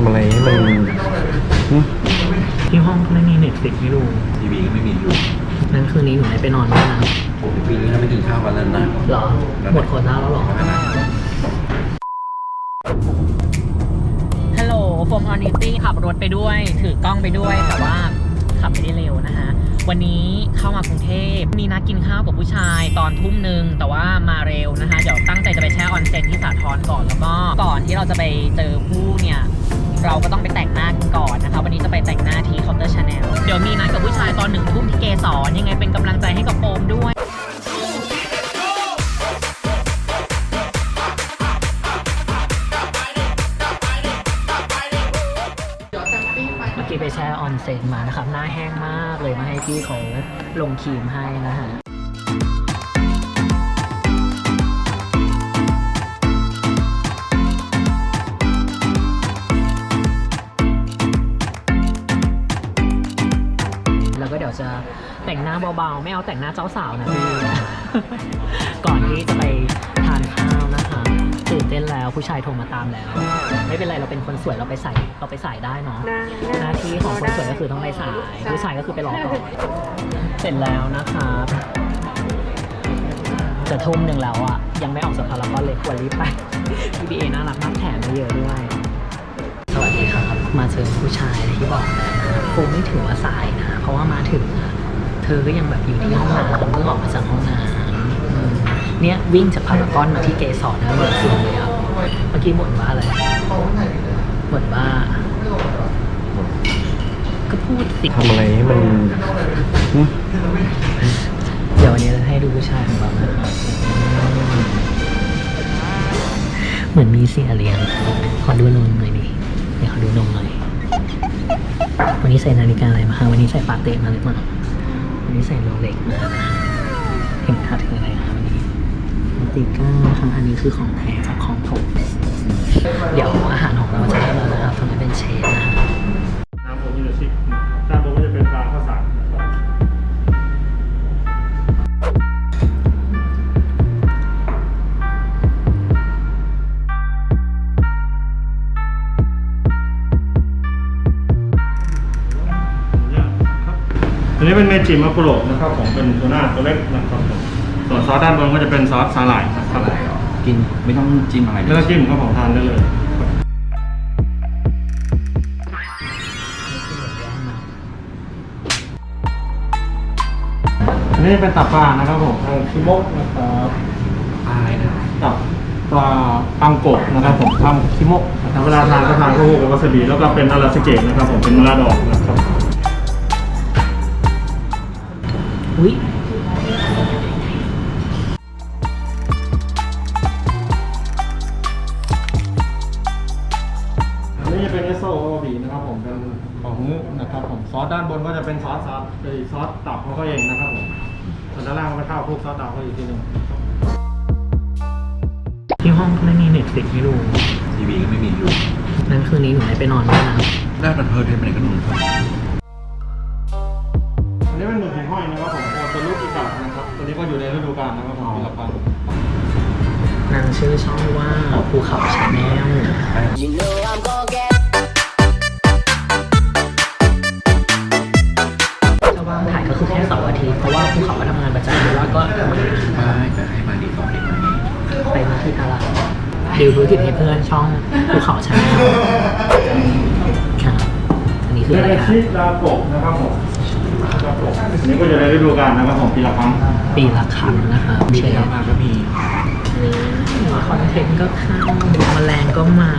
ำอะไรให้มันหึที่ห้องไม่มีเน็ตฟิกไม่รู้ทีวีก็ไม่มีอยู่นั้นคืนนี้หนูไม่ไปนอนด้วยนะปีนี้เราไม่กินข้าวกันแล้วนะหรอหมดโควต้าแล้วหรอฮัลโหลโฟมออนิตี้ขับรถไปด้วย ถือกล้องไปด้วยแต่ว่าขับไม่ได้เร็วนะฮะวันนี้เข้ามากรุงเทพมีนัดกินข้าวกับผู้ชายตอนทุ่มหนึ่งแต่ว่ามาเร็วนะคะ เดี๋ยวตั้งใจจะไปแช่ออนเซ็นที่สาทรก่อนแล้วก็ก่อนที่เราจะไปเจอผู้เนี่ย เราก็ต้องไปแต่งหน้าก่อนนะคะ วันนี้จะไปแต่งหน้าที่เคาน์เตอร์ชาแนลเดี๋ยวมีนัดกับผู้ชายตอนหนึ่งทุ่มที่เกสรยังไงเป็นกำลังใจให้กับโฟมด้วยเมื่อกี้ไปแช่ออนเซ็นมานะครับ หน้าแห้งมากเลยมาให้พี่เขาลงครีมให้นะฮะ จะแต่งหน้าเบาๆ ไม่เอาแต่งหน้าเจ้าสาวนะพี่ ก่อนที่จะไปทานข้าวนะคะตื่นเต้นแล้วผู้ชายโทรมาตามแล้ว ไม่เป็นไรเราเป็นคนสวยเราไปใส่เราไปใส่ได้เนาะหน้าที่ของคนสวยก็คือต้องไปสายผู้ชายก็คือไปรอก่อนเสร็จแล้วนะครับจะทุ่มหนึ่งแล้วอะยังไม่ออกสภาพแล้วก็เลยควรรีบไป PBA น่ารักมากแถมมาเยอะด้วย สวัสดีครับ มาเจอผู้ชายที่บอกแล้วนะคงไม่ถือว่าสายนะ เพราะว่ามาถึงอะเธอก็ยังแบบอยู่ที่ห้องน้ำเพิ่งออกมาจากห้องน้ำอืมเนี่ยวิ่งจากพารากอนมาที่เกสรนะเหมือนสุดเลยอะเมื่อกี้บ่นว่าอะไรบ่นว่า ก็พูดสิ ทำอะไรให้มันหึเดี๋ยววันนี้เราให้ดูผู้ชายของเรานะครับเหมือนมีเสียเลี้ยงขอดูนมหน่อยดิ เดี๋ยวขอดูนมหน่อย วันนี้ใส่นาฬิกาอะไรมาคะวันนี้ใส่ปาเต้มาหรือเปล่าวันนี้ใส่โรเล็กมานะเข็มขัดคืออะไรคะวันนี้นาฬิกานะคะอันนี้คือของแท้จากของผมเดี๋ยวอาหารของเราจะได้แล้วนะครับตรงนี้เป็นเชฟนะฮะ นนี้เป็นเมจิมัปโปโรนะครับผมเป็นตัวหน้าตัวเล็กนะครับผมส่วนซอสด้านบนก็จะเป็นซอสสาหร่ายนะครับอะไรหรอกินไม่ต้องจิ้มอะไรไม่ต้องจิ้มครับผมทานได้เลย อันนี้เป็นตับปลานะครับผมทางคิโมะนะครับอะไรนะตับปลาปังโกะนะครับผมทำคิโมะนะครับเวลาทานก็ทานคู่กับวาซาบิแล้วก็เป็นอาราสเกะนะครับผมเป็นมะระดองนะครับ อุ้ยอันนี้จะเป็นเอสโซวาซาบินะครับผมเป็นของนะครับผมซอสด้านบนก็จะเป็นซอสซอสเอ้ยซอสตับของเขาเองนะครับผมส่วนด้านล่างก็เป็นข้าวคลุกซอสดาวเขาอยู่ที่หนึงที่ห้องไม่มีเน็ตฟิกไม่รู้ทีวีก็ไม่มีอยู่ นั้นคืนนี้หนูไม่ไปนอนด้วยนะได้มันเพลินไปไหนก็หนุนอัน ก็อยู่ในฤดูกาลนะครับผมปีละครั้งนางชื่อช่องว่าภูเขาชาแนลจะว่างถ่ายก็คือแค่เสาร์อาทิตย์เพราะว่าภูเขาก็ทำงานประจำแล้วก็มาไม่แต่ให้มาดีต่อได้ไหมไปมาที่ตลาดดิวรู้ทิปให้เพื่อนช่องภูเขาชาแนลครับอันนี้คือเรียอะกไรว่าครับชิดาโกะนะครับผมดาโกะ อันนี้ก็อยู่ในฤดูกาลนะครับผมปีละครั้งปีละครั้งนะครับมีเชฟแล้วมาก็มีคอนเทนต์ก็เข้าแมลงก็มา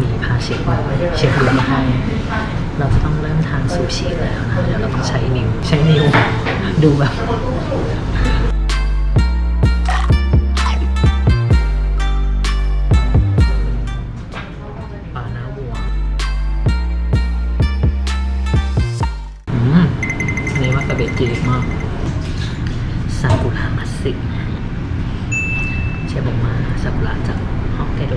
มีพาเชฟมาเชฟดูมาให้เราจะต้องเริ่มทานซูชิแล้วนะเดี๋ยวเราต้องใช้นิ้ว ใช้นิ้ว ดูแบบ ซากุะจากฮอกไกโด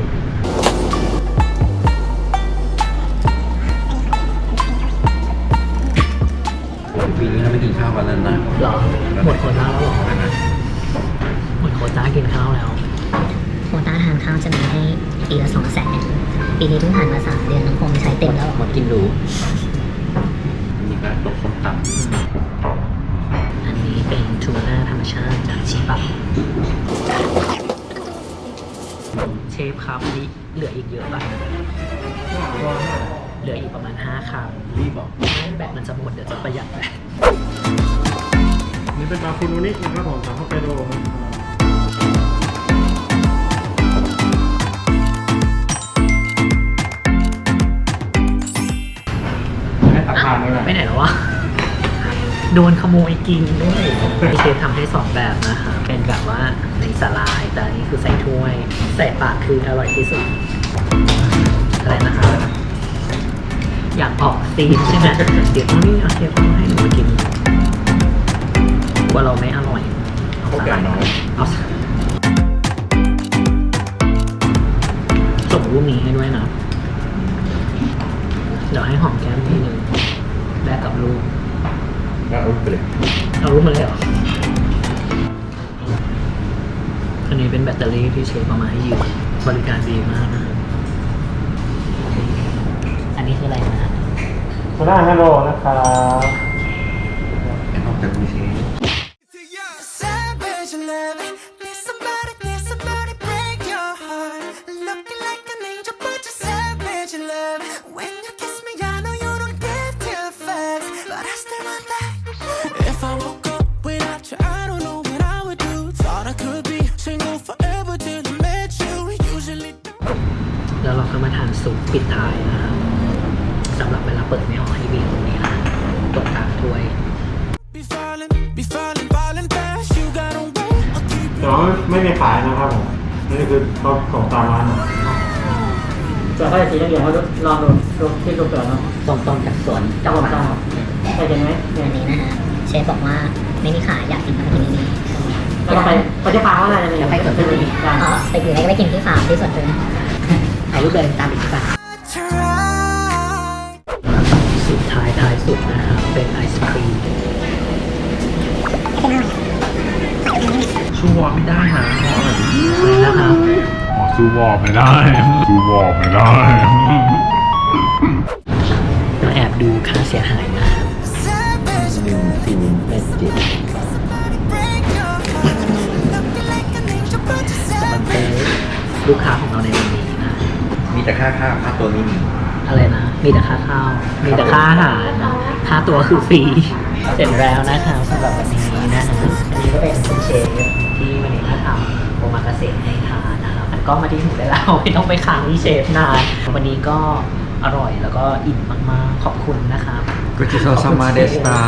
ปีนี้เราไม่กินข้าววันแล้วนะหรอหมดโควต้าแล้วหรอหมดโควต้ากินข้าวแล้วโควต้าทานข้าวจะมีให้ปีละสองแสนปีนี้เพิ่งผ่านมาสามเดือนน้องคงใช้เต็มแล้วหมดกินหรูมีการตกส้มตำอันนี้เป็นทูน่าธรรมชาติจากชิบะ เชฟครับนี่เหลืออีกเยอะป่ะเหลืออีกประมาณ5คำรีบบอกำแบบมันจะหมดเดี๋ยวจะประหยัดไปนี่เป็นมาคุโนนินะครับผมจากฮอกไกโดครับให้ตักทานด้วยนะไปไหนแล้ววะ โดนขโมยกินด้วยมีเชฟทำให้สองแบบนะคะ เป็นแบบว่าใน สลาย แต่อันนี้คือใส่ถ้วย ใส่ปากคืออร่อยที่สุด อะไรนะคะ อยากออกซีนใช่ไหมเดี๋ยวต้องนี่เอาเชฟเอาให้หนูมากินว่าเราไม่อร่อยเอาสลายเอาสส่งรูปนี้ให้ด้วยนะ เดี๋ยวให้หอมแก้มทีหนึ่งแลกกับรูปก็เอาไปเลยเอารูปมาเลยเหรอ เป็นแบตเตอรี่ที่เชฟเอามาให้ยืมบริการดีมากนะ อันนี้คืออะไรนะโซดาฮัลโหลนะครับ ซุปปิดท้ายนะครับสำหรับเวลาเปิดไม่ออกให้บีบตรงนี้นะกดตามถ้วย Be falling, be falling, falling fast. You got a way. I'll keep แต่ว่าไม่มีขายนะครับผมนี่คือเขาส่งตามร้านจะให้สีเหลืองเขาลองดูดูที่ดูเสือเนาะตรงๆจากสวนจ้าผมจ้าใช่ไหมเนี่ยอันนี้นะฮะเชฟบอกว่าไม่มีขายอยากกินก็มากินที่นี่เราไปไปที่ฟาร์มอะไรเนี่ยไปสวนพึ่งอ๋อไปอยู่ไหนก็ไปกินที่ฟาร์มที่สวนพึ่งเอา รูปเดินตามอีกป่ะ try. สุดท้ายท้ายสุดนะครับเป็นไอศครีมชูวอไม่ได้นะเพราะอะไรเลยนะครับอ๋อซูวอร์ไม่ได้ซูวอร์ไม่ได้มาแอบดูค่าเสียหายนะ มีแต่ค่าข้าวค่าตัวนี้มีอะไรนะ มีแต่ค่าข้าว มีแต่ค่าอาหารนะค่าตัวคือฟรี เสร็จแล้วนะครับสำหรับวันนี้นะฮะอันนี้ก็เป็นคุณเชฟที่วันนี้มาทำโอมากาเสะให้ทานนะครับมันก็มาที่หูได้แล้ว ไม่ต้องไปค้างที่เชฟนาน วันนี้ก็อร่อยแล้วก็อิ่มมากๆ ขอบคุณนะครับกุจิโซซามาเดสตา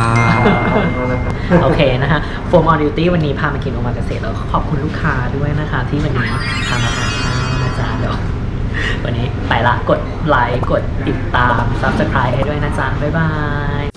โอเคนะฮะโฟมออดิวตี้วันนี้พามากินโอมากาเสะแล้วขอบคุณลูกค้าด้วยนะคะ ที่วันนี้พามาทานข้าวนะจ๊ะเดี๋ยว วันนี้ไปละกดไลค์กดติดตาม subscribe ให้ด้วยนะจ๊ะ บ๊ายบาย